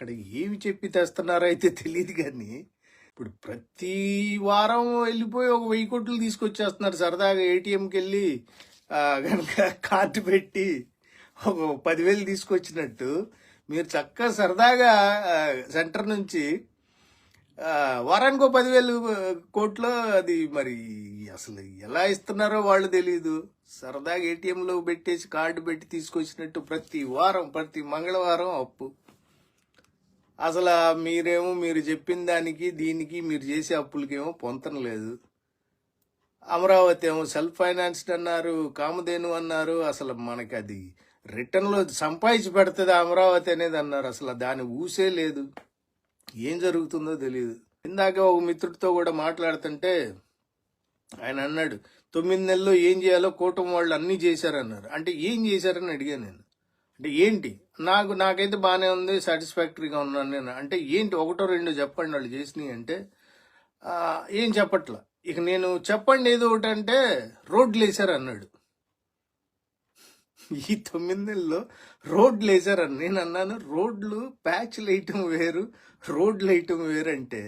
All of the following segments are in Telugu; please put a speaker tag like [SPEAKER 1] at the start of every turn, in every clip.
[SPEAKER 1] అక్కడ ఏమి చెప్పి తెస్తున్నారో అయితే తెలియదు కానీ ఇప్పుడు ప్రతి వారం వెళ్ళిపోయి ఒక వెయ్యి కోట్లు తీసుకొచ్చేస్తున్నారు. సరదాగా ఏటీఎంకి వెళ్ళి కనుక కార్డు పెట్టి ఒక పదివేలు తీసుకొచ్చినట్టు మీరు చక్కగా సరదాగా సెంటర్ నుంచి వారానికి ఒక పదివేలు కోట్లు అది మరి అసలు ఎలా ఇస్తున్నారో వాళ్ళు తెలియదు సరదాగా ఏటీఎంలో పెట్టేసి కార్డు పెట్టి తీసుకొచ్చినట్టు ప్రతి వారం ప్రతి మంగళవారం అప్పు. అసలు మీరేమో మీరు చెప్పిన దానికి దీనికి మీరు చేసే అప్పులకేమో పొంతన లేదు. అమరావతి ఏమో సెల్ఫ్ ఫైనాన్స్డ్ అన్నారు కామధేను అన్నారు అసలు మనకి అది రిటర్న్లో సంపాదించి పెడుతుంది అమరావతి అనేది అన్నారు. అసలు దాని ఊసే లేదు. ఏం జరుగుతుందో తెలియదు ఇందాక ఒక మిత్రుడితో కూడా మాట్లాడుతుంటే ఆయన అన్నాడు తొమ్మిది నెలల్లో ఏం చేయాలో కూటమి వాళ్ళు అన్నీ చేశారన్నారు. అంటే ఏం చేశారని అడిగాను నేను. అంటే ఏంటి? నాకు నాకైతే బాగానే ఉంది సాటిస్ఫాక్టరీగా ఉన్నాను నేను. అంటే ఏంటి? ఒకటో రెండో చెప్పండి వాళ్ళు చేసినాయి అంటే ఏం చెప్పట్లా? ఇక నేను చెప్పండి ఏదో ఒకటి అంటే రోడ్లు వేసారు అన్నాడు ఈ తొమ్మిది నెలల్లో రోడ్లు అని నేను అన్నాను. రోడ్లు ప్యాచ్ వేయటం వేరు రోడ్లు వేయటం వేరు అంటే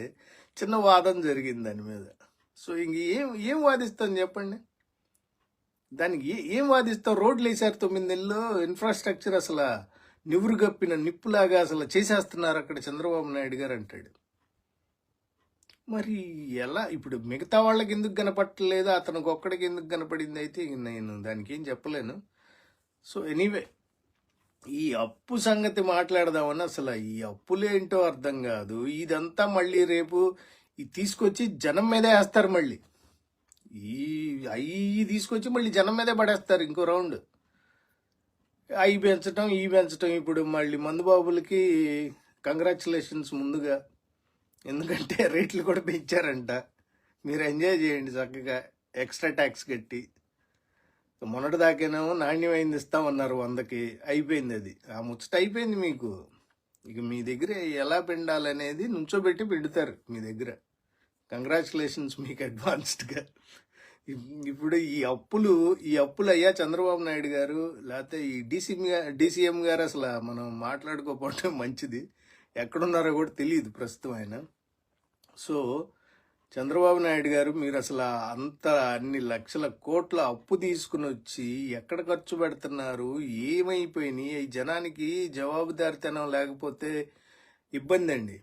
[SPEAKER 1] చిన్న వాదం జరిగింది దాని మీద. సో ఇంక ఏం ఏం వాదిస్తాను చెప్పండి? దానికి ఏం వాదిస్తావు? రోడ్లు వేసారు తొమ్మిది నెలలు. ఇన్ఫ్రాస్ట్రక్చర్ అసలు నివురు గప్పిన నిప్పులాగా అసలు చేసేస్తున్నారు అక్కడ చంద్రబాబు నాయుడు గారు అంటాడు. మరి ఎలా ఇప్పుడు మిగతా వాళ్ళకి ఎందుకు కనపట్టలేదు? అతనికి ఒక్కడికి ఎందుకు కనపడింది అయితే నేను దానికి ఏం చెప్పలేను. సో ఎనీవే ఈ అప్పు సంగతి మాట్లాడదామని అసలు ఈ అప్పులేంటో అర్థం కాదు. ఇదంతా మళ్ళీ రేపు ఈ తీసుకొచ్చి జనం మీదే వేస్తారు మళ్ళీ. ఈ అవి తీసుకొచ్చి మళ్ళీ జనం మీదే పడేస్తారు ఇంకో రౌండ్. అవి పెంచటం ఈ పెంచటం ఇప్పుడు మళ్ళీ మందుబాబులకి కంగ్రాచులేషన్స్ ముందుగా. ఎందుకంటే రేట్లు కూడా పెంచారంట. మీరు ఎంజాయ్ చేయండి చక్కగా ఎక్స్ట్రా ట్యాక్స్ కట్టి. మొన్నటి దాకేనేమో నాణ్యమైంది ఇస్తామన్నారు వందకి. అయిపోయింది అది. ఆ ముచ్చట అయిపోయింది మీకు. ఇక మీ దగ్గర ఎలా పిండాలనేది నుంచోబెట్టి పిండుతారు మీ దగ్గర. కంగ్రాచులేషన్స్ మీకు అడ్వాన్స్డ్గా ఇప్పుడు ఈ అప్పులు ఈ అప్పులు అయ్యా చంద్రబాబు నాయుడు గారు లేకపోతే ఈ డీసీఎం డీసీఎం గారు అసలు మనం మాట్లాడుకోకపోవటం మంచిది. ఎక్కడున్నారో కూడా తెలియదు ప్రస్తుతం ఆయన. సో చంద్రబాబు నాయుడు గారు మీరు అసలు అంత అన్ని లక్షల కోట్ల అప్పు తీసుకుని వచ్చి ఎక్కడ ఖర్చు పెడుతున్నారు? ఏమైపోయినాయి? ఈ జనానికి జవాబుదారితనం లేకపోతే ఇబ్బంది అండి.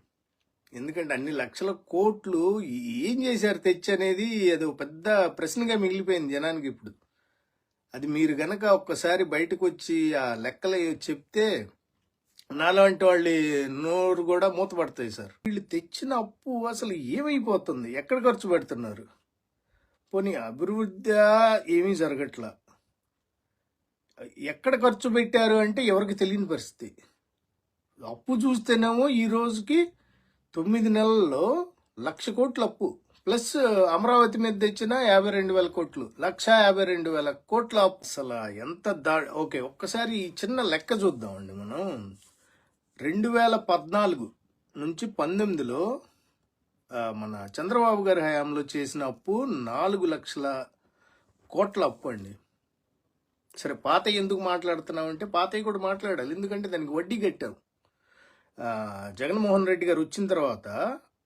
[SPEAKER 1] ఎందుకంటే అన్ని లక్షల కోట్లు ఏం చేశారు తెచ్చి అనేది అది ఒక పెద్ద ప్రశ్నగా మిగిలిపోయింది జనానికి ఇప్పుడు. అది మీరు గనక ఒక్కసారి బయటకు వచ్చి ఆ లెక్కలు చెప్తే నాలాంటి వాళ్ళ నోరు కూడా మూతపడతాయి సార్. వీళ్ళు తెచ్చిన అప్పు అసలు ఏమైపోతుంది? ఎక్కడ ఖర్చు పెడుతున్నారు? పోనీ అభివృద్ధి ఏమీ జరగట్లా? ఎక్కడ ఖర్చు పెట్టారు అంటే ఎవరికి తెలియని పరిస్థితి. అప్పు చూస్తేనేమో ఈ రోజుకి తొమ్మిది నెలల్లో లక్ష కోట్ల అప్పు. ప్లస్ అమరావతి మీద తెచ్చిన యాభై రెండు వేల కోట్లు. లక్ష యాభై రెండు వేల కోట్ల అసలు ఎంత దా ఓకే ఒక్కసారి ఈ చిన్న లెక్క చూద్దామండి మనం. రెండు వేల పద్నాలుగు నుంచి పంతొమ్మిదిలో మన చంద్రబాబు గారి హయాంలో చేసిన అప్పు నాలుగు లక్షల కోట్ల అప్పు అండి. సరే పాత ఎందుకు మాట్లాడుతున్నామంటే పాతయ్య కూడా మాట్లాడాలి. ఎందుకంటే దానికి వడ్డీ కట్టాం జగన్మోహన్ రెడ్డి గారు వచ్చిన తర్వాత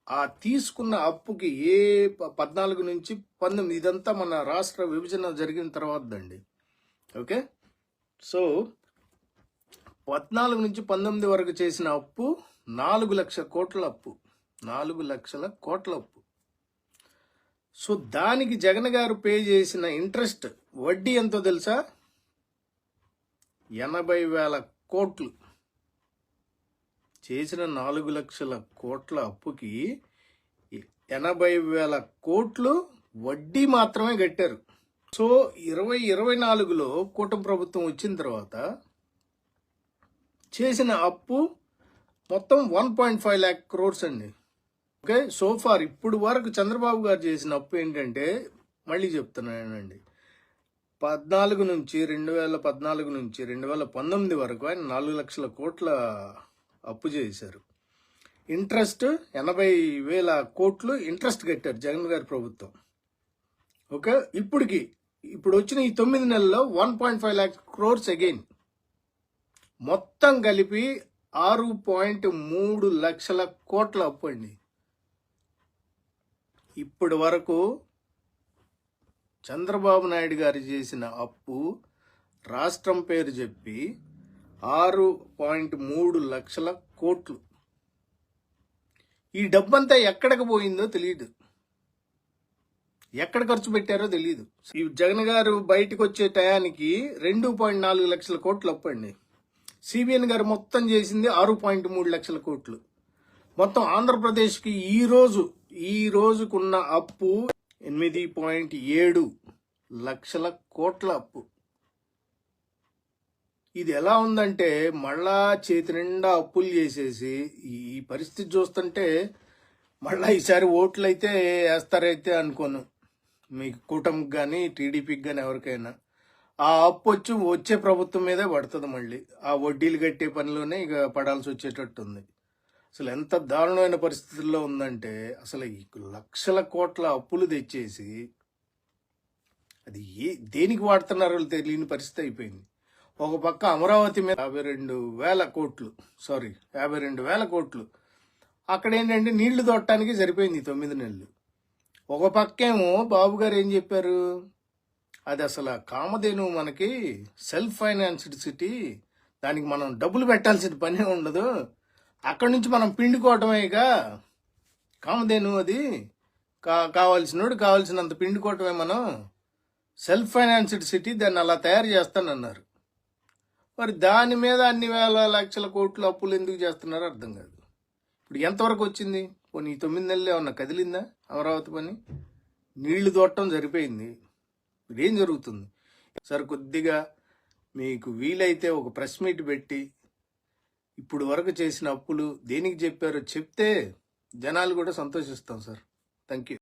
[SPEAKER 1] ఆ తీసుకున్న అప్పుకి ఏ పద్నాలుగు నుంచి పంతొమ్మిది ఇదంతా మన రాష్ట్ర విభజన జరిగిన తర్వాత అండి ఓకే? సో పద్నాలుగు నుంచి పంతొమ్మిది వరకు చేసిన అప్పు నాలుగు లక్షల కోట్ల అప్పు. నాలుగు లక్షల కోట్ల అప్పు. సో దానికి జగన్ గారు పే చేసిన ఇంట్రెస్ట్ వడ్డీ ఎంతో తెలుసా? ఎనభై వేల కోట్లు. చేసిన నాలుగు లక్షల కోట్ల అప్పుకి ఎనభై వేల కోట్లు వడ్డీ మాత్రమే కట్టారు. సో ఇరవై ఇరవై నాలుగులో కూటమి ప్రభుత్వం వచ్చిన తర్వాత చేసిన అప్పు మొత్తం one point five lakh crores అండి. ఓకే సో ఫార్ ఇప్పుడు వరకు చంద్రబాబు గారు చేసిన అప్పు ఏంటంటే మళ్ళీ చెప్తున్నానండి. పద్నాలుగు నుంచి రెండు వేల పద్నాలుగు నుంచి రెండు వేల పంతొమ్మిది వరకు ఆయన నాలుగు లక్షల కోట్ల అప్పు చేశారు. ఇంట్రెస్ట్ ఎనభై వేల కోట్లు ఇంట్రెస్ట్ కట్టారు జగన్ గారి ప్రభుత్వం. ఓకే? ఇప్పటికి ఇప్పుడు వచ్చిన ఈ తొమ్మిది నెలల్లో one point five lakh crores again. మొత్తం కలిపి ఆరు పాయింట్ మూడు లక్షల కోట్ల అప్పు అండి. ఇప్పటి వరకు చంద్రబాబు నాయుడు గారు చేసిన అప్పు రాష్ట్రం పేరు చెప్పి ఆరు పాయింట్ మూడు లక్షల కోట్లు. ఈ డబ్బంతా ఎక్కడికి పోయిందో తెలియదు ఎక్కడ ఖర్చు పెట్టారో తెలియదు ఈ జగన్ గారు బయటకు వచ్చే టయానికి రెండు పాయింట్ నాలుగు లక్షల కోట్లు అప్పండి. సిబిఎన్ గారు మొత్తం చేసింది ఆరు పాయింట్ మూడు లక్షల కోట్లు. మొత్తం ఆంధ్రప్రదేశ్కి ఈ రోజు ఈ రోజుకున్న అప్పు ఎనిమిది పాయింట్ ఏడు లక్షల కోట్ల అప్పు. ఇది ఎలా ఉందంటే మళ్ళా చేతి నిండా అప్పులు చేసేసి ఈ పరిస్థితి చూస్తుంటే మళ్ళా ఈసారి ఓట్లు అయితే వేస్తారైతే అనుకోను. మీకు కూటమికి కానీ టీడీపీకి కానీ ఎవరికైనా. ఆ అప్పు వచ్చి వచ్చే ప్రభుత్వం మీదే పడుతుంది మళ్ళీ. ఆ వడ్డీలు కట్టే పనిలోనే ఇక పడాల్సి వచ్చేటట్టు ఉంది అసలు ఎంత దారుణమైన పరిస్థితుల్లో ఉందంటే అసలు ఈ లక్షల కోట్ల అప్పులు తెచ్చేసి అది ఏ దేనికి వాడుతున్నారో తెలియని పరిస్థితి అయిపోయింది. ఒక పక్క అమరావతి మీద యాభై రెండు వేల కోట్లు సారీ యాభై రెండు వేల కోట్లు. అక్కడ ఏంటంటే నీళ్ళు తోడటానికి సరిపోయింది తొమ్మిది నెలలు. ఒక పక్కేమో బాబు గారు ఏం చెప్పారు? అది అసలు కామధేను మనకి సెల్ఫ్ ఫైనాన్స్డ్ సిటీ దానికి మనం డబ్బులు పెట్టాల్సిన పనే ఉండదు. అక్కడి నుంచి మనం పిండుకోవటమేగా. కామధేను అది. కా కావాల్సినోడు కావాల్సినంత పిండుకోవటమే మనం సెల్ఫ్ ఫైనాన్స్డ్ సిటీ దాన్ని అలా తయారు చేస్తానన్నారు. మరి దాని మీద అన్ని వేల లక్షల కోట్లు అప్పులు ఎందుకు చేస్తున్నారో అర్థం కాదు. ఇప్పుడు ఎంతవరకు వచ్చింది? పోనీ ఈ తొమ్మిది నెలలు ఏమన్నా కదిలిందా? అమరావతి పని? నీళ్ళు తోడటం సరిపోయింది ఇప్పుడు ఏం జరుగుతుంది? సార్ కొద్దిగా మీకు వీలైతే ఒక ప్రెస్ మీట్ పెట్టి ఇప్పుడు వరకు చేసిన అప్పులు దేనికి చెప్పారో చెప్తే జనాలు కూడా సంతోషిస్తాం సార్. Thank you